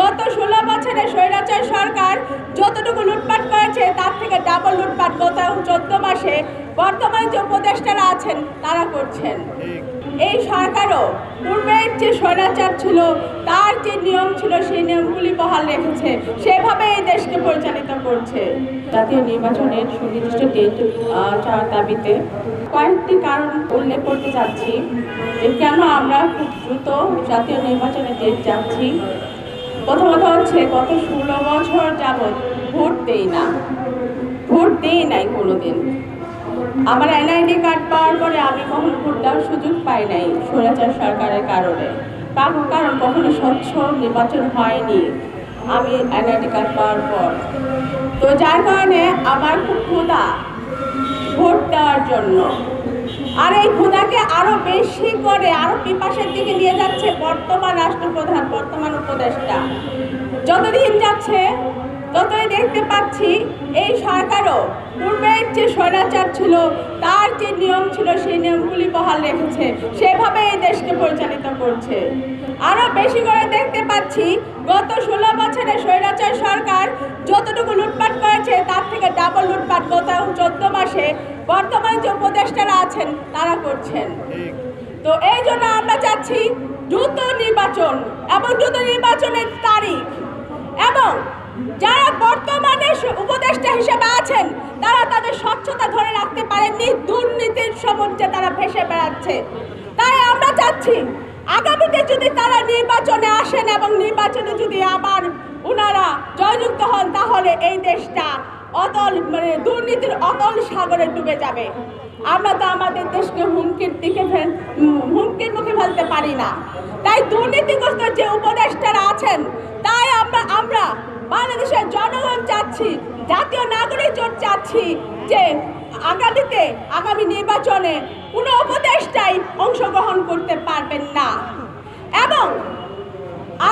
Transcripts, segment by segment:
গত ষোলো বছরে স্বৈরাচার সরকার যতটুকু লুটপাট করেছে, তার থেকে ডাবল লুটপাট গত চোদ্দ মাসে বর্তমানে যে উপদেষ্টারা আছেন, তারা করছেন। এই সরকারও পূর্বের যে স্বৈরাচার ছিল, তার যে নিয়ম ছিল, সেই নিয়মগুলি বহাল রেখেছে। সেভাবে এই দেশকে পরিচালিত করছে। জাতীয় নির্বাচনের সুনির্দিষ্ট ডেট চাওয়ার দাবিতে কয়েকটি কারণ উল্লেখ করতে চাচ্ছি। কেন আমরা খুব দ্রুত জাতীয় নির্বাচনের ডেট চাচ্ছি প্রথমত হচ্ছে, গত ষোলো বছর যাবৎ ভোট দেই না। ভোট দেই নাই কোনোদিন। আমার এনআইডি কার্ড পাওয়ার পরে আমি কখনো ভোট দেওয়ার সুযোগ পাই নাই স্বৈরাচার সরকারের কারণে। তার কারণ কখনো স্বচ্ছ নির্বাচন হয়নি আমি এনআইডি কার্ড পাওয়ার পর। তো যার কারণে আমার খুব ক্ষুধা ভোট দেওয়ার জন্য। আর এই ক্ষুধাকে আরও বেশি করে, আরও পিপাসের দিকে নিয়ে যাচ্ছে বর্তমান রাষ্ট্রপ্রধান, বর্তমান উপদেষ্টা। যতদিন যাচ্ছে, ততই দেখতে পাচ্ছি এই সরকারও পূর্বের যে স্বৈরাচার ছিল, তার যে নিয়ম ছিল, সেই নিয়মগুলি বহাল রেখেছে। সেভাবে এই দেশকে পরিচালিত করছে। আরও বেশি করে দেখতে পাচ্ছি, গত ষোলো বছরে স্বৈরাচার সরকার যতটুকু লুটপাট করেছে তার থেকে ডাবল লুটপাট গত চোদ্দ মাসে বর্তমানে যে উপদেষ্টারা আছেন তারা করছেন। তো এই জন্য আমরা চাচ্ছি দ্রুত নির্বাচন এবং দ্রুত নির্বাচনের তারিখ। এবং যারা বর্তমানে উপদেষ্টা হিসেবে আছেন তারা তাদের স্বচ্ছতা ধরে রাখতে পারেননি দুর্নীতির সমুদ্রে তারা ভেসে বেড়াচ্ছে। তাই আমরা চাচ্ছি আগামীতে যদি তারা নির্বাচনে আসেন এবং নির্বাচনে যদি আবার জয়যুক্ত হন, তাহলে এই দেশটা অতল মানে দুর্নীতির অতল সাগরে ডুবে যাবে। আমরা তো আমাদের দেশকে হুমকির দিকে হুমকির মুখে ফেলতে পারি না। তাই দুর্নীতিগ্রস্ত যে উপদেষ্টারা আছেন, তাই আমরা আমরা বাংলাদেশের জনগণ চাচ্ছি, জাতীয় নাগরিক জোট চাচ্ছি যে আগামীতে, আগামী নির্বাচনে কোনো উপদেষ্টাই অংশগ্রহণ করতে পারবেন না। এবং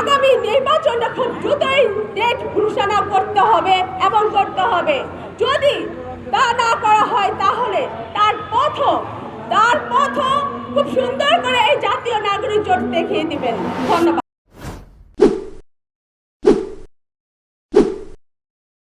আগামী নির্বাচনটা খুব দ্রুতই ডেট ঘোষণা করতে হবে এবং করতে হবে। যদি তা না করা হয়, তাহলে তার পথ তার পথ খুব সুন্দর করে এই জাতীয় নাগরিক জোট দেখিয়ে দিবেন। ধন্যবাদ।